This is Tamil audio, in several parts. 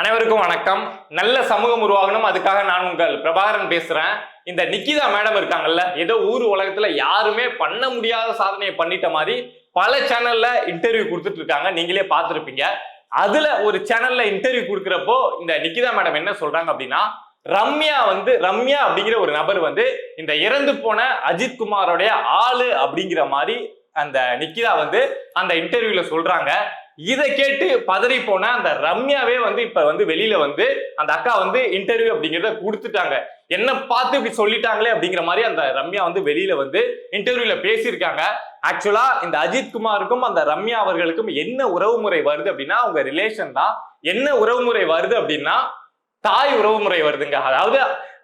அனைவருக்கும் வணக்கம். நல்ல சமூகம் உருவாகணும். அதுக்காக நான் உங்கள் பிரபாகரன் பேசுறேன். இந்த நிக்கிதா மேடம் இருக்காங்கல்ல ஏதோ ஊர் உலகத்துல யாருமே பண்ண முடியாத சாதனையை பண்ணிட்ட மாதிரி பல சேனல்ல இன்டர்வியூ கொடுத்துட்டு இருக்காங்க. நீங்களே பார்த்துருப்பீங்க. அதுல ஒரு சேனல்ல இன்டர்வியூ கொடுக்குறப்போ இந்த நிக்கிதா மேடம் என்ன சொல்றாங்க அப்படின்னா ரம்யா வந்து ரம்யா அப்படிங்கிற ஒரு நபர் வந்து இந்த இறந்து போன அஜித் குமாரோடைய ஆளு அப்படிங்கிற மாதிரி அந்த நிக்கிதா வந்து அந்த இன்டர்வியூல சொல்றாங்க. இதை கேட்டு பதறி போன அந்த ரம்யாவே வந்து இப்ப வந்து வெளியில வந்து அந்த அக்கா வந்து இன்டர்வியூ அப்படிங்கிறத கொடுத்துட்டாங்க. என்ன பார்த்து இப்படி சொல்லிட்டாங்களே அப்படிங்கிற மாதிரி அந்த ரம்யா வந்து வெளியில வந்து இன்டர்வியூல பேசியிருக்காங்க. ஆக்சுவலா இந்த அஜித் குமாருக்கும் அந்த ரம்யா அவர்களுக்கும் என்ன உறவுமுறை வருது அப்படின்னா அவங்க ரிலேஷன் தான். என்ன உறவுமுறை வருது அப்படின்னா தாய் உறவுமுறை வருதுங்க. அதாவது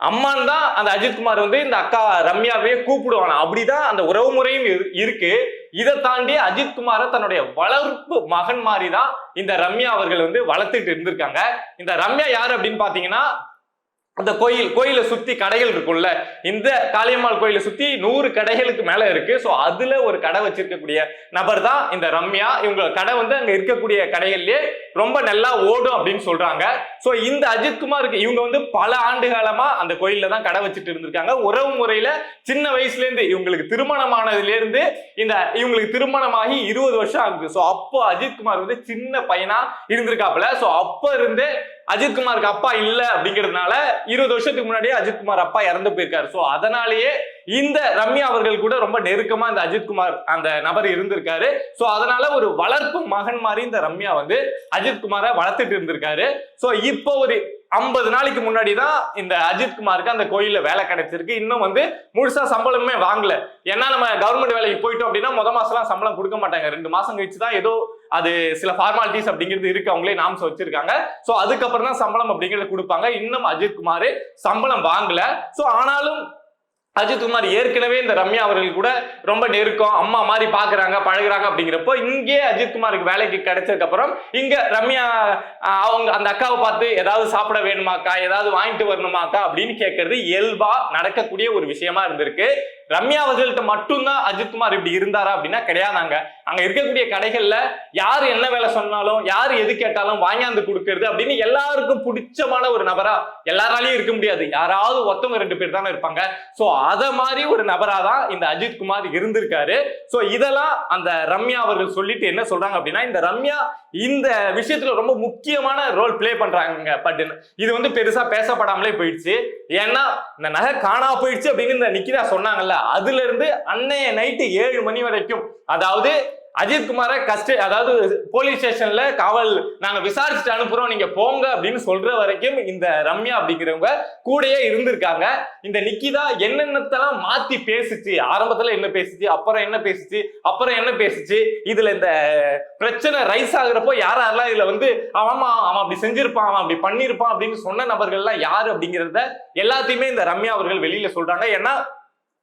அம்மான் தான் அந்த அஜித்குமார் வந்து இந்த அக்கா ரம்யாவே கூப்பிடுவாங்க. அப்படிதான் அந்த உறவுமுறையும் இருக்கு. இதை தாண்டி அஜித்குமாரை தன்னுடைய வளர்ப்பு மகன் மாதிரி தான் இந்த ரம்யா அவர்கள் வந்து வளர்த்துட்டு இருந்திருக்காங்க. இந்த ரம்யா யார் அப்படின்னு பாத்தீங்கன்னா அந்த கோயில் கோயிலை சுத்தி கடைகள் இருக்கும்ல இந்த காளியம்மாள் கோயிலை சுத்தி நூறு கடைகளுக்கு மேல இருக்கு. ஸோ அதுல ஒரு கடை வச்சிருக்கக்கூடிய நபர் தான் இந்த ரம்யா. இவங்க கடை வந்து அங்க இருக்கக்கூடிய கடைகள்லயே ரொம்ப நல்லா ஓடும் அப்படின்னு சொல்றாங்க. ஸோ இந்த அஜித்குமாருக்கு இவங்க வந்து பல ஆண்டு காலமா அந்த கோயில்ல தான் கடை வச்சுட்டு இருந்திருக்காங்க. உறவு முறையில சின்ன வயசுல இருந்து இவங்களுக்கு திருமணமானதுல இருந்து இந்த இவங்களுக்கு திருமணமாகி இருபது வருஷம் ஆகுது. ஸோ அப்போ அஜித்குமார் வந்து சின்ன பையனா இருந்திருக்காப்புல. ஸோ அப்போ இருந்து அஜித்குமாருக்கு அப்பா இல்ல அப்படிங்கிறதுனால இருபது வருஷத்துக்கு முன்னாடியே அஜித்குமார் அப்பா இறந்து போயிருக்காரு. ஸோ அதனாலேயே இந்த ரம்யா அவர்கள் கூட ரொம்ப நெருக்கமா இந்த அஜித்குமார் அந்த நபர் இருந்திருக்காரு. ஸோ அதனால ஒரு வளர்ப்பு மகன் மாதிரி இந்த ரம்யா வந்து அஜித்குமாரை வளர்த்துட்டு இருந்திருக்காரு. ஸோ இப்போ ஒரு ஐம்பது நாளைக்கு முன்னாடி தான் இந்த அஜித்குமாருக்கு அந்த கோயிலில் வேலை கிடைச்சிருக்கு. இன்னும் வந்து முழுசா சம்பளமே வாங்கல. ஏன்னா நம்ம கவர்மெண்ட் வேலைக்கு போயிட்டோம் அப்படின்னா முத மாசம்லாம் சம்பளம் கொடுக்க மாட்டாங்க. ரெண்டு மாசம் கழிச்சு தான் ஏதோ அது சில ஃபார்மாலிட்டிஸ் அப்படிங்கிறது இருக்கு. அவங்களே நாம்ஸ் வச்சிருக்காங்க. ஸோ அதுக்கப்புறம் தான் சம்பளம் அப்படிங்கிறத கொடுப்பாங்க. இன்னும் அஜித்குமார் சம்பளம் வாங்கல. ஸோ ஆனாலும் அஜித்குமார் ஏற்கனவே இந்த ரம்யா அவர்கள் கூட ரொம்ப நெருக்கம் அம்மா மாதிரி பாக்குறாங்க பழகுறாங்க அப்படிங்கிறப்போ இங்கே அஜித்குமாருக்கு வேலைக்கு கிடைச்சதுக்கு அப்புறம் இங்க ரம்யா அவங்க அந்த அக்காவை பார்த்து ஏதாவது சாப்பிட வேணுமாக்கா ஏதாவது வாங்கிட்டு வரணுமாக்கா அப்படின்னு கேட்கறது இயல்பா நடக்கக்கூடிய ஒரு விஷயமா இருந்திருக்கு. ரம்யா அவர்கள்ட்ட மட்டும்தான் அஜித்குமார் இப்படி இருந்தாரா அப்படின்னா கிடையாதாங்க. அங்க இருக்கக்கூடிய கடைகள்ல யார் என்ன வேலை சொன்னாலும் யார் எது கேட்டாலும் வாங்கியாந்து கொடுக்கறது அப்படின்னு எல்லாருக்கும் பிடிச்சமான ஒரு நபரா எல்லாராலையும் இருக்க முடியாது. யாராவது ஒருத்தவங்க ரெண்டு பேர் தானே இருப்பாங்க. சோ அத மாதிரி ஒரு நபரா தான் இந்த அஜித்குமார் இருந்திருக்காரு. சோ இதெல்லாம் அந்த ரம்யா அவர்கள் சொல்லிட்டு என்ன சொல்றாங்க அப்படின்னா இந்த ரம்யா இந்த விஷயத்துல ரொம்ப முக்கியமான ரோல் ப்ளே பண்றாங்க பட் இது வந்து பெருசா பேசப்படாமலே போயிடுச்சு. ஏன்னா இந்த நகை காணா போயிடுச்சு அப்படின்னு இந்த நிக்கிதா சொன்னாங்கல்ல அதுல இருந்து அன்னைய நைட்டு ஏழு மணி வரைக்கும். அதாவது அஜித்குமாரை கஸ்ட அதாவது போலீஸ் ஸ்டேஷன்ல காவல் நாங்க விசாரிச்சுட்டு அனுப்புறோம் நீங்க போங்க அப்படின்னு சொல்ற வரைக்கும் இந்த ரம்யா அப்படிங்கிறவங்க கூடயே இருந்திருக்காங்க. இந்த நிக்கிதா என்னென்னத்தெல்லாம் மாத்தி பேசுச்சு? ஆரம்பத்துல என்ன பேசுச்சு? அப்புறம் என்ன பேசுச்சு? அப்புறம் என்ன பேசுச்சு? இதுல இந்த பிரச்சனை ரைஸ் ஆகுறப்போ யார் யாரெல்லாம் இதுல வந்து ஆமா அவன் அப்படி செஞ்சிருப்பான் அவன் அப்படி பண்ணிருப்பான் அப்படின்னு சொன்ன நபர்கள்லாம் யாரு அப்படிங்கிறத எல்லாத்தையுமே இந்த ரம்யா அவர்கள் வெளியில சொல்றாங்க. ஏன்னா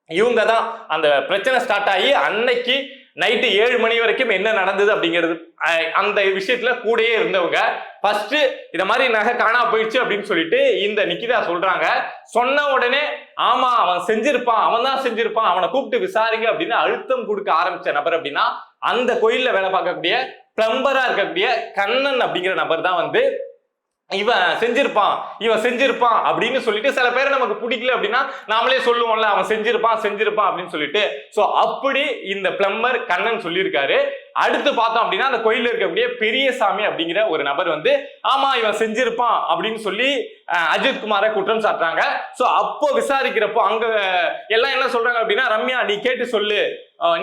இவங்க தான் அந்த பிரச்சனை ஸ்டார்ட் ஆகி அன்னைக்கு நைட்டு ஏழு மணி வரைக்கும் என்ன நடந்தது அப்படிங்கிறது அந்த விஷயத்துல கூடயே இருந்தவங்க. ஃபர்ஸ்ட் இத மாதிரி நகை காணா போயிடுச்சு அப்படின்னு சொல்லிட்டு இந்த நிக்கிதா சொல்றாங்க. சொன்ன உடனே ஆமா அவன் செஞ்சிருப்பான் அவன் தான் செஞ்சிருப்பான் அவனை கூப்பிட்டு விசாரிங்க அப்படின்னு அழுத்தம் கொடுக்க ஆரம்பிச்ச நபர் அப்படின்னா அந்த கோயில்ல வேலை பார்க்கக்கூடிய பிளம்பரா இருக்கக்கூடிய கண்ணன் அப்படிங்கிற நபர் தான் வந்து இவன் செஞ்சிருப்பான் இவன் செஞ்சிருப்பான் அப்படின்னு சொல்லிட்டு சில பேரை நமக்கு பிடிக்கல அப்படின்னா நாமளே சொல்லுவோம்ல அவன் செஞ்சிருப்பான் செஞ்சிருப்பான் அப்படின்னு சொல்லிட்டு. ஸோ அப்படி இந்த பிளம்பர் கண்ணன் சொல்லியிருக்காரு. அடுத்து பார்த்தோம் அப்படின்னா அந்த கோயிலில் இருக்கக்கூடிய பெரியசாமி அப்படிங்கிற ஒரு நபர் வந்து ஆமா இவன் செஞ்சிருப்பான் அப்படின்னு சொல்லி அஜித் குமாரை குற்றம் சாட்டுறாங்க. சோ அப்போ விசாரிக்கிறப்போ அங்க எல்லாம் என்ன சொல்றாங்க அப்படின்னா ரம்யா நீ கேட்டு சொல்லு.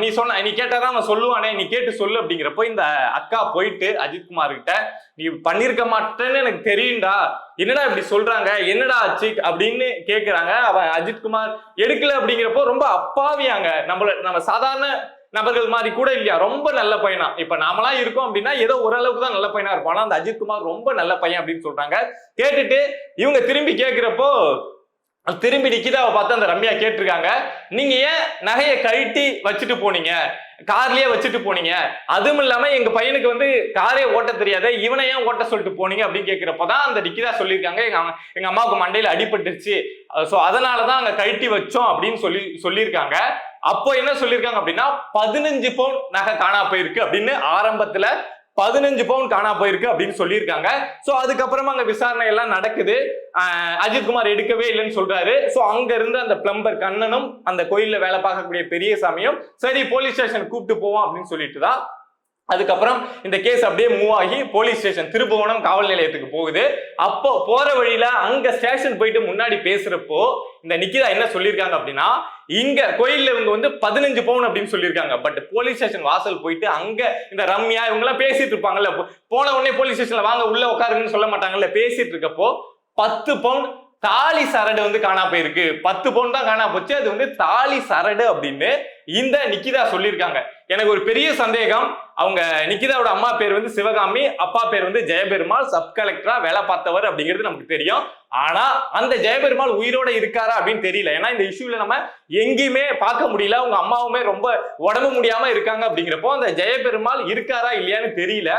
நீ சொன்ன நீ கேட்டாதான் அவன் சொல்லுவானே நீ கேட்டு சொல்லு அப்படிங்கிறப்போ இந்த அக்கா போயிட்டு அஜித் குமார் கிட்ட நீ பண்ணிருக்க மாட்டேன்னு எனக்கு தெரியும்டா. என்னடா இப்படி சொல்றாங்க? என்னடா ஆச்சு? அப்படின்னு கேக்குறாங்க. அவன் அஜித் குமார் எடுக்கல அப்படிங்கிறப்போ ரொம்ப அப்பாவியாங்க. நம்மள நம்ம சாதாரண நபர்கள் மாதிரி கூட இல்லையா? ரொம்ப நல்ல பையனா. இப்ப நாமலாம் இருக்கோம் அப்படின்னா ஏதோ ஓரளவுக்கு தான் நல்ல பையனா இருப்போம். ஆனா அந்த அஜித் குமார் ரொம்ப நல்ல பையன் அப்படின்னு சொல்றாங்க. கேட்டுட்டு இவங்க திரும்பி கேட்கிறப்போ திரும்பி நிக்கிதாவை பார்த்து அந்த ரம்யா கேட்டிருக்காங்க. நீங்க ஏன் நகையை கழட்டி வச்சுட்டு போனீங்க? கார்லயே வச்சுட்டு போனீங்க. அதுவும் இல்லாம எங்க பையனுக்கு வந்து காரே ஓட்ட தெரியாத இவனை ஏன் ஓட்ட சொல்லிட்டு போனீங்க அப்படின்னு கேட்கிறப்பதான் அந்த நிக்கிதா சொல்லியிருக்காங்க. எங்க அம்மா- எங்க அம்மாவுக்கு மண்டையில அடிபட்டுருச்சு. ஸோ அதனாலதான் அங்க கழட்டி வச்சோம் அப்படின்னு சொல்லி சொல்லியிருக்காங்க. அப்போ என்ன சொல்லியிருக்காங்க அப்படின்னா பதினஞ்சு பவுன் நகை காணா போயிருக்கு அப்படின்னு ஆரம்பத்துல பதினஞ்சு பவுன் காணா போயிருக்கு அப்படின்னு சொல்லியிருக்காங்க. சோ அதுக்கப்புறமா அங்க விசாரணை எல்லாம் நடக்குது. ஆஹ் அஜித்குமார் எடுக்கவே இல்லைன்னு சொல்றாரு. சோ அங்க இருந்து அந்த பிளம்பர் கண்ணனும் அந்த கோயில்ல வேலை பார்க்கக்கூடிய பெரியசாமியும் சரி போலீஸ் ஸ்டேஷன் கூப்பிட்டு போவோம் அப்படின்னு சொல்லிட்டு தான் அதுக்கப்புறம் இந்த கேஸ் அப்படியே மூவ் ஆகி போலீஸ் ஸ்டேஷன் திருப்புவனம் காவல் நிலையத்துக்கு போகுது. அப்போ போற வழியில அங்க ஸ்டேஷன் போயிட்டு முன்னாடி பேசுறப்போ இந்த நிக்கிதா என்ன சொல்லியிருக்காங்க அப்படின்னா இங்க கோயில்ல இவங்க வந்து பதினஞ்சு பவுன் அப்படின்னு சொல்லியிருக்காங்க. பட் போலீஸ் ஸ்டேஷன் வாசல் போயிட்டு அங்க இந்த ரம்யா இவங்க எல்லாம் பேசிட்டு இருப்பாங்கல்ல. போ- போன உடனே போலீஸ் ஸ்டேஷன்ல வாங்க உள்ள உட்காருங்கன்னு சொல்ல மாட்டாங்கல்ல. பேசிட்டு இருக்கப்போ பத்து பவுன் தாலி சரடு வந்து காணா போயிருக்கு. பத்து பவுன் தான் காணா போச்சு. அது வந்து தாலி சரடு அப்படின்னு இந்த நிக்கிதா சொல்லியிருக்காங்க. எனக்கு ஒரு பெரிய சந்தேகம். அவங்க நிக்கிதாவோட அம்மா பேர் வந்து சிவகாமி அப்பா பேர் வந்து ஜெயபெருமாள் சப் கலெக்டரா வேலை பார்த்தவர் அப்படிங்கிறது நமக்கு தெரியும். ஆனா அந்த ஜெயபெருமாள் உயிரோட இருக்காரா அப்படின்னு தெரியல. ஏன்னா இந்த இஷ்யூல நம்ம எங்கேயுமே பார்க்க முடியல. அவங்க அம்மாவுமே ரொம்ப உடம்பு முடியாம இருக்காங்க அப்படிங்கிறப்போ அந்த ஜெயபெருமாள் இருக்காரா இல்லையான்னு தெரியல.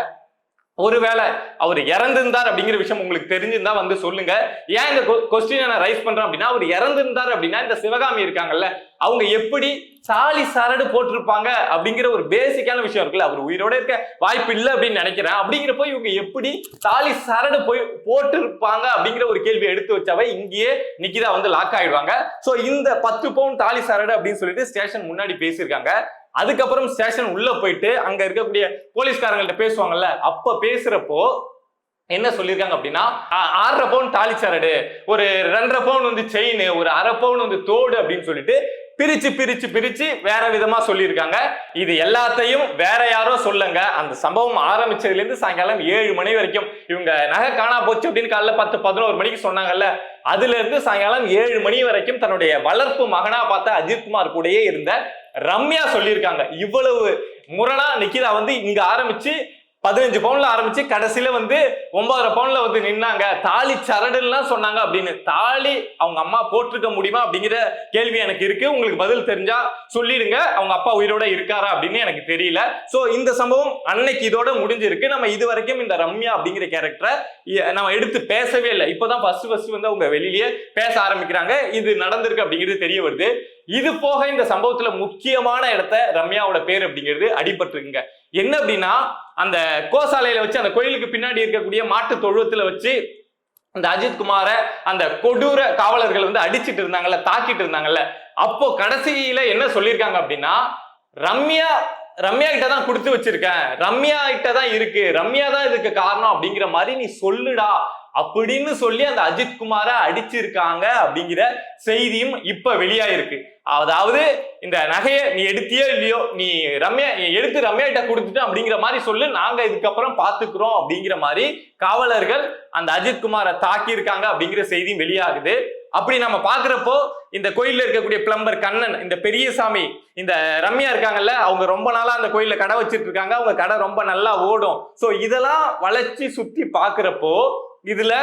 ஒருவேளை அவர் இறந்திருந்தார் அப்படிங்கிற விஷயம் உங்களுக்கு தெரிஞ்சிருந்தா வந்து சொல்லுங்க. ஏன் இந்த கொஸ்டினை நான் ரைஸ் பண்றேன் அப்படின்னா அவர் இறந்திருந்தார் அப்படின்னா இந்த சிவகாமி இருக்காங்கல்ல அவங்க எப்படி சாலி சரடு போட்டிருப்பாங்க அப்படிங்கிற ஒரு பேசிக்கான விஷயம் இருக்குல்ல அவர் உயிரோட இருக்க வாய்ப்பு இல்லை அப்படின்னு நினைக்கிறேன். அப்படிங்கிறப்போ இவங்க எப்படி சாலி சரடு போய் போட்டிருப்பாங்க அப்படிங்கிற ஒரு கேள்வி எடுத்து வச்சவ இங்கேயே நிக்கிதா வந்து லாக் ஆயிடுவாங்க. ஸோ இந்த பத்து பவுன் தாலி சரடு அப்படின்னு சொல்லிட்டு ஸ்டேஷன் முன்னாடி பேசியிருக்காங்க. அதுக்கப்புறம் ஸ்டேஷன் உள்ள போயிட்டு அங்க இருக்கக்கூடிய போலீஸ்காரங்கள்ட்ட பேசுவாங்கல்ல அப்ப பேசுறப்போ என்ன சொல்லியிருக்காங்க அப்படின்னா ஆறரை பவுன் தாலி சரடு ஒரு ரெண்டரை பவுன் வந்து செயின் ஒரு அரை பவுன் வந்து தோடு அப்படின்னு சொல்லிட்டு பிரிச்சு பிரிச்சு பிரிச்சு வேற விதமா சொல்லியிருக்காங்க. இது எல்லாத்தையும் வேற யாரோ சொல்லுங்க. அந்த சம்பவம் ஆரம்பிச்சதுல இருந்து சாயங்காலம் ஏழு மணி வரைக்கும். இவங்க நகை காணா போச்சு அப்படின்னு காலைல பத்து பதினோரு மணிக்கு சொன்னாங்கல்ல அதுல இருந்து சாயங்காலம் ஏழு மணி வரைக்கும் தன்னுடைய வளர்ப்பு மகனா பார்த்த அஜித்குமார் கூடயே இருந்த ரம்யா சொல்லியிருக்காங்க. இவ்வளவு முரணா நிக்கிதா வந்து இங்க ஆரம்பிச்சு பதினஞ்சு பவுன்ல ஆரம்பிச்சு கடைசியில வந்து ஒன்பதரை பவுன்ல வந்து நின்னாங்க. தாலி சரடுலாம் சொன்னாங்க அப்படின்னு. தாலி அவங்க அம்மா போட்டிருக்க முடியுமா அப்படிங்கிற கேள்வி எனக்கு இருக்கு. உங்களுக்கு பதில் தெரிஞ்சா சொல்லிடுங்க. அவங்க அப்பா உயிரோட இருக்காரா அப்படின்னு எனக்கு தெரியல. சோ இந்த சம்பவம் அன்னைக்கு இதோட முடிஞ்சிருக்கு. நம்ம இது வரைக்கும் இந்த ரம்யா அப்படிங்கிற கேரக்டரை நம்ம எடுத்து பேசவே இல்லை. இப்போதான் ஃபர்ஸ்ட் ஃபர்ஸ்ட் வந்து அவங்க வெளியிலேயே பேச ஆரம்பிக்கிறாங்க. இது நடந்திருக்கு அப்படிங்கிறது தெரிய வருது. இது போக இந்த சம்பவத்துல முக்கியமான இடத்த ரம்யாவோட பேர் அப்படிங்கிறது அடிபட்டிருக்குங்க. என்ன அப்படின்னா அந்த கோசாலையில வச்சு அந்த கோயிலுக்கு பின்னாடி இருக்கக்கூடிய மாட்டு தொழுவத்துல வச்சு அந்த அஜித்குமாரை அந்த கொடூர காவலர்கள் வந்து அடிச்சிட்டு இருந்தாங்கல்ல தாக்கிட்டு இருந்தாங்கல்ல அப்போ கடைசியில என்ன சொல்லியிருக்காங்க அப்படின்னா ரம்யா ரம்யா கிட்ட தான் கொடுத்து வச்சிருக்கேன் ரம்யா கிட்ட தான் இருக்கு ரம்யா தான் இதுக்கு காரணம் அப்படிங்கிற மாதிரி நீ சொல்லுடா அப்படின்னு சொல்லி அந்த அஜித் குமார அடிச்சிருக்காங்க அப்படிங்கிற செய்தியும் இப்ப வெளியாயிருக்கு. அதாவது இந்த நகையை நீ எடுத்தியோ இல்லையோ நீ ரம்யா நீ எடுத்து ரம்யா கிட்ட கொடுத்துட்டு அப்படிங்கிற மாதிரி சொல்லு நாங்க இதுக்கப்புறம் பாத்துக்கிறோம் அப்படிங்கிற மாதிரி காவலர்கள் அந்த அஜித் குமாரை அப்படிங்கிற செய்தியும் வெளியாகுது. அப்படி நம்ம பாக்குறப்போ இந்த கோயில்ல இருக்கக்கூடிய பிளம்பர் கண்ணன் இந்த பெரியசாமி இந்த ரம்யா இருக்காங்கல்ல அவங்க ரொம்ப நாளா அந்த கோயில்ல கடை வச்சிட்டு இருக்காங்க அவங்க கடை ரொம்ப நல்லா ஓடும். சோ இதெல்லாம் வளைச்சு சுத்தி பாக்குறப்போ இதுல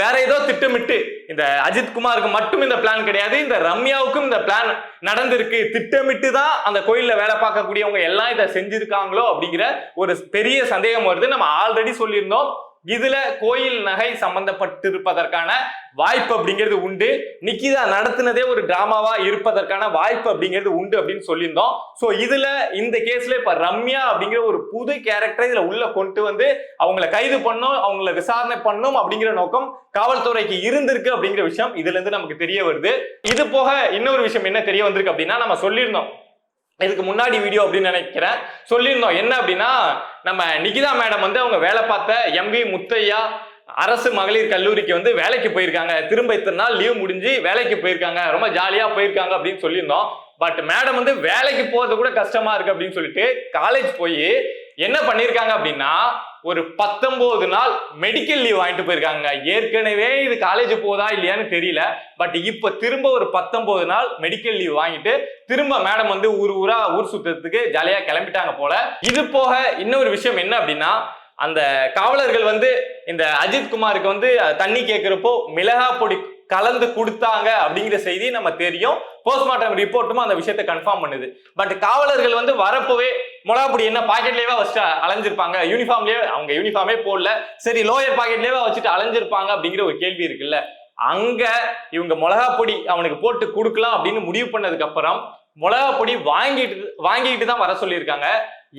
வேற ஏதோ திட்டமிட்டு இந்த அஜித் குமாருக்கு மட்டும் இந்த பிளான் கிடையாது இந்த ரம்யாவுக்கும் இந்த பிளான் நடந்திருக்கு. திட்டமிட்டு தான் அந்த கோயிலில் வேலை பார்க்கக்கூடியவங்க எல்லாம் இதை செஞ்சிருக்காங்களோ அப்படிங்கிற ஒரு பெரிய சந்தேகம் வருது. நம்ம ஆல்ரெடி சொல்லியிருந்தோம். இதுல கோயில் நகை சம்பந்தப்பட்டிருப்பதற்கான வாய்ப்பு அப்படிங்கிறது உண்டு. நிக்கிதா நடத்தினதே ஒரு டிராமாவா இருப்பதற்கான வாய்ப்பு அப்படிங்கிறது உண்டு அப்படின்னு சொல்லியிருந்தோம். சோ இதுல இந்த கேஸ்ல இப்ப ரம்யா அப்படிங்கிற ஒரு புது கேரக்டரை இதுல உள்ள கொண்டு வந்து அவங்கள கைது பண்ணும் அவங்கள விசாரணை பண்ணும் அப்படிங்கிற நோக்கம் காவல்துறைக்கு இருந்திருக்கு அப்படிங்கிற விஷயம் இதுல இருந்து நமக்கு தெரிய வருது. இது போக இன்னொரு விஷயம் என்ன தெரிய வந்திருக்கு அப்படின்னா நம்ம சொல்லியிருந்தோம். இதுக்கு முன்னாடி வீடியோ அப்படின்னு நினைக்கிறேன் சொல்லியிருந்தோம். என்ன அப்படின்னா நம்ம நிகிதா மேடம் வந்து அவங்க வேலை பார்த்த எம்வி முத்தையா அரசு மகளிர் கல்லூரிக்கு வந்து வேலைக்கு போயிருக்காங்க. திரும்ப இத்தனை நாள் லீவ் முடிஞ்சு வேலைக்கு போயிருக்காங்க. ரொம்ப ஜாலியா போயிருக்காங்க அப்படின்னு சொல்லியிருந்தோம். பட் மேடம் வந்து வேலைக்கு போறது கூட கஷ்டமா இருக்கு அப்படின்னு சொல்லிட்டு காலேஜ் போய் என்ன பண்ணியிருக்காங்க அப்படின்னா ஒரு பத்தொன்பது நாள் மெடிக்கல் லீவ் வாங்கிட்டு போயிருக்காங்க. ஏற்கனவே இது காலேஜ் போதா இல்லையான்னு தெரியல. பட் இப்போ திரும்ப ஒரு பத்தொன்பது நாள் மெடிக்கல் லீவ் வாங்கிட்டு திரும்ப மேடம் வந்து ஊர் ஊரா ஊர் சுத்தத்துக்கு ஜாலியாக கிளம்பிட்டாங்க போல. இது போக இன்னொரு விஷயம் என்ன அப்படின்னா அந்த காவலர்கள் வந்து இந்த அஜித் குமாருக்கு வந்து தண்ணி கேட்குறப்போ மிளகா பொடி கலந்து கொடுத்தாங்க அப்படிங்கிற செய்தி நம்ம தெரியும். போஸ்ட்மார்ட்டம் ரிப்போர்ட்டும் அந்த விஷயத்தை கன்ஃபார்ம் பண்ணுது. பட் காவலர்கள் வந்து வரப்போவே மிளகாப்பொடி என்ன பாக்கெட்லேயே வச்சுட்டு அலைஞ்சிருப்பாங்க? யூனிஃபார்ம்லயே அவங்க யூனிஃபார்மே போடல. சரி லோயர் பாக்கெட்லேயே வச்சுட்டு அலைஞ்சிருப்பாங்க அப்படிங்கிற ஒரு கேள்வி இருக்குல்ல. அங்க இவங்க மிளகா பொடி அவனுக்கு போட்டு கொடுக்கலாம் அப்படின்னு முடிவு பண்ணதுக்கு அப்புறம் மிளகா பொடி வாங்கிட்டு வாங்கிட்டு தான் வர சொல்லியிருக்காங்க.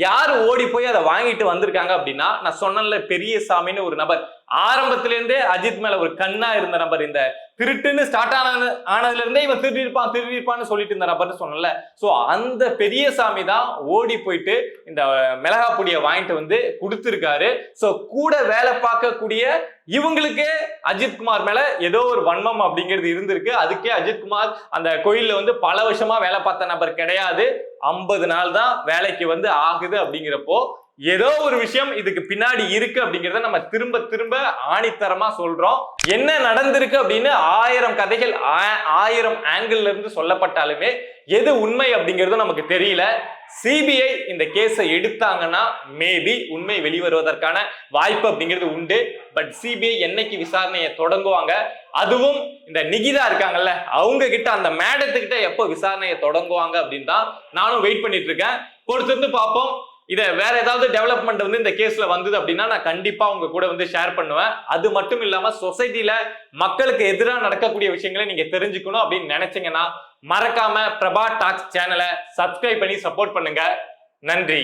யார் ஓடி போய் அதை வாங்கிட்டு வந்திருக்காங்க அப்படின்னா நான் சொன்னேன்ல பெரிய சாமின்னு ஒரு நபர். ஆரம்பத்திலேருந்தே அஜித் மேல ஒரு கண்ணா இருந்த நபர் இந்த திருட்டுன்னு ஸ்டார்ட் ஆன ஆனதுல இருந்தே இவன் திருடிருப்பான் திருடிருப்பான்னு சொல்லிட்டு இருந்த நபர்னு சொன்னல ஸோ அந்த பெரிய சாமி தான் ஓடி போயிட்டு இந்த மிளகா பொடியை வாங்கிட்டு வந்து கொடுத்துருக்காரு. ஸோ கூட வேலை பார்க்கக்கூடிய இவங்களுக்கே அஜித்குமார் மேல ஏதோ ஒரு வன்மம் அப்படிங்கிறது இருந்திருக்கு. அதுக்கே அஜித்குமார் அந்த கோயில்ல வந்து பல வருஷமா வேலை பார்த்த நபர் கிடையாது. ஐம்பது நாள் தான் வேலைக்கு வந்து ஆகுது அப்படிங்கிறப்போ ஏதோ ஒரு விஷயம் இதுக்கு பின்னாடி இருக்கு அப்படிங்கிறத நம்ம திரும்ப திரும்ப ஆணித்தரமா சொல்றோம். என்ன நடந்திருக்கு அப்படின்னு ஆயிரம் கதைகள் ஆ- ஆயிரம் ஆங்கிள் இருந்து சொல்லப்பட்டாலுமே எது உண்மை அப்படிங்கிறது நமக்கு தெரியல. சிபிஐ இந்த கேஸை எடுத்தாங்கன்னா மேபி உண்மை வெளிவருவதற்கான வாய்ப்பு அப்படிங்கிறது உண்டு. பட் சிபிஐ என்னைக்கு விசாரணையை தொடங்குவாங்க? அதுவும் இந்த நிகிதா இருக்காங்கல்ல அவங்க கிட்ட அந்த மேடத்துக்கிட்ட எப்போ விசாரணையை தொடங்குவாங்க அப்படின்னு தான் நானும் வெயிட் பண்ணிட்டு இருக்கேன். பொறுத்திருந்து பார்ப்போம். இதை வேற ஏதாவது டெவலப்மெண்ட் வந்து இந்த கேஸ்ல வந்தது அப்படின்னா நான் கண்டிப்பா உங்க கூட வந்து ஷேர் பண்ணுவேன். அது மட்டும் இல்லாம சொசைட்டில மக்களுக்கு எதிராக நடக்கக்கூடிய விஷயங்களை நீங்க தெரிஞ்சுக்கணும் அப்படின்னு நினைச்சீங்கன்னா மறக்காம பிரபா டாக்ஸ் சேனலை சப்ஸ்கிரைப் பண்ணி சப்போர்ட் பண்ணுங்க. நன்றி.